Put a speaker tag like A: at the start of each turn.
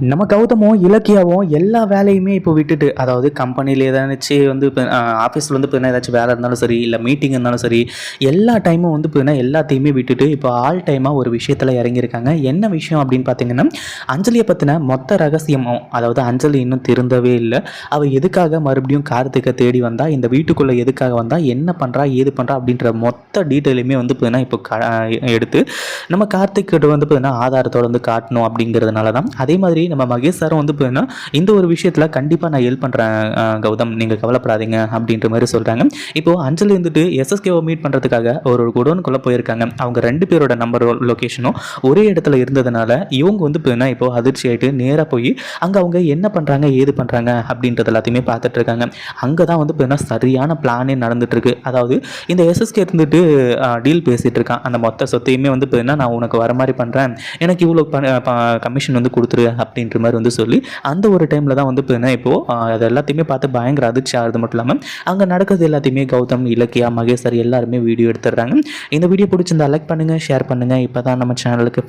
A: நம்ம கௌதமும் இலக்கியாவும் எல்லா வேலையுமே இப்போ விட்டுட்டு அதாவது கம்பெனியில் ஏதாச்சும் வந்து இப்போ ஆஃபீஸில் வந்து பார்த்தீங்கன்னா ஏதாச்சும் வேலை இருந்தாலும் சரி இல்லை மீட்டிங் இருந்தாலும் சரி எல்லா டைமும் வந்து பார்த்தீங்கன்னா எல்லாத்தையுமே விட்டுட்டு இப்போ ஆல் டைமாக ஒரு விஷயத்தில் இறங்கியிருக்காங்க. என்ன விஷயம் அப்படின்னு பார்த்தீங்கன்னா அஞ்சலியை பற்றின மொத்த ரகசியமும் அதாவது அஞ்சலி இன்னும் திருந்தவே இல்லை அவள் எதுக்காக மறுபடியும் கார்த்திகை தேடி வந்தா இந்த வீட்டுக்குள்ளே எதுக்காக வந்தா என்ன பண்ணுறா ஏது பண்ணுறா அப்படின்ற மொத்த டீட்டெயிலுமே வந்து பார்த்தீங்கன்னா இப்போ க எடுத்து நம்ம கார்த்திக்கிட்ட வந்து பார்த்தீங்கன்னா ஆதாரத்தோட வந்து காட்டணும் அப்படிங்கிறதுனால தான் அதே மாதிரி நம்ம மகேஷ் சாரும் வந்து பார்த்தீங்கன்னா இந்த ஒரு விஷயத்தில் கண்டிப்பாக நான் ஹெல்ப் பண்ணுறேன் கௌதம். நீங்கள் கவலைப்படாதீங்க அப்படின்ற மாதிரி சொல்கிறாங்க இப்போது அஞ்சலி வந்துட்டு எஸ்எஸ்கேவை மீட் பண்ணுறதுக்காக ஒரு குடோனுக்குள்ளே போயிருக்காங்க. அவங்க ரெண்டு பேரோட நம்பர் லொக்கேஷனும் ஒரே இடத்துல இருந்ததுனால இவங்க வந்து பார்த்தீங்கன்னா இப்போ அதிர்ச்சி ஆகிட்டு நேராக போய் அங்கே அவங்க என்ன பண்ணுறாங்க ஏது பண்ணுறாங்க அப்படின்றது எல்லாத்தையுமே பார்த்துட்டு இருக்காங்க. அங்கே தான் வந்து பார்த்தீங்கன்னா சரியான பிளானே நடந்துட்டுருக்கு அதாவது இந்த எஸ்எஸ்கே இருந்துட்டு டீல் பேசிகிட்டு இருக்கான். அந்த மொத்த சொத்தையுமே வந்து பார்த்தீங்கன்னா நான் உனக்கு வர மாதிரி பண்ணுறேன் எனக்கு இவ்வளோ கமிஷன் வந்து கொடுத்துரு அப்படின்ற மாதிரி வந்து சொல்லி அந்த ஒரு டைமில் தான் வந்து பார்த்தீங்கன்னா இப்போது அது எல்லாத்தையுமே பார்த்து பயங்கர அதிர்ச்சி ஆகிறது மட்டும் இல்லாமல் அங்கே நடக்கிறது எல்லாத்தையுமே கௌதம் இலக்கியா மகேஷ் சார் எல்லாருமே வீடியோ எடுத்துடுறாங்க. இந்த வீடியோ பிடிச்சிருந்தா லைக் பண்ணுங்கள் ஷேர் பண்ணுங்கள் இப்போ தான் நம்ம சேனலுக்கு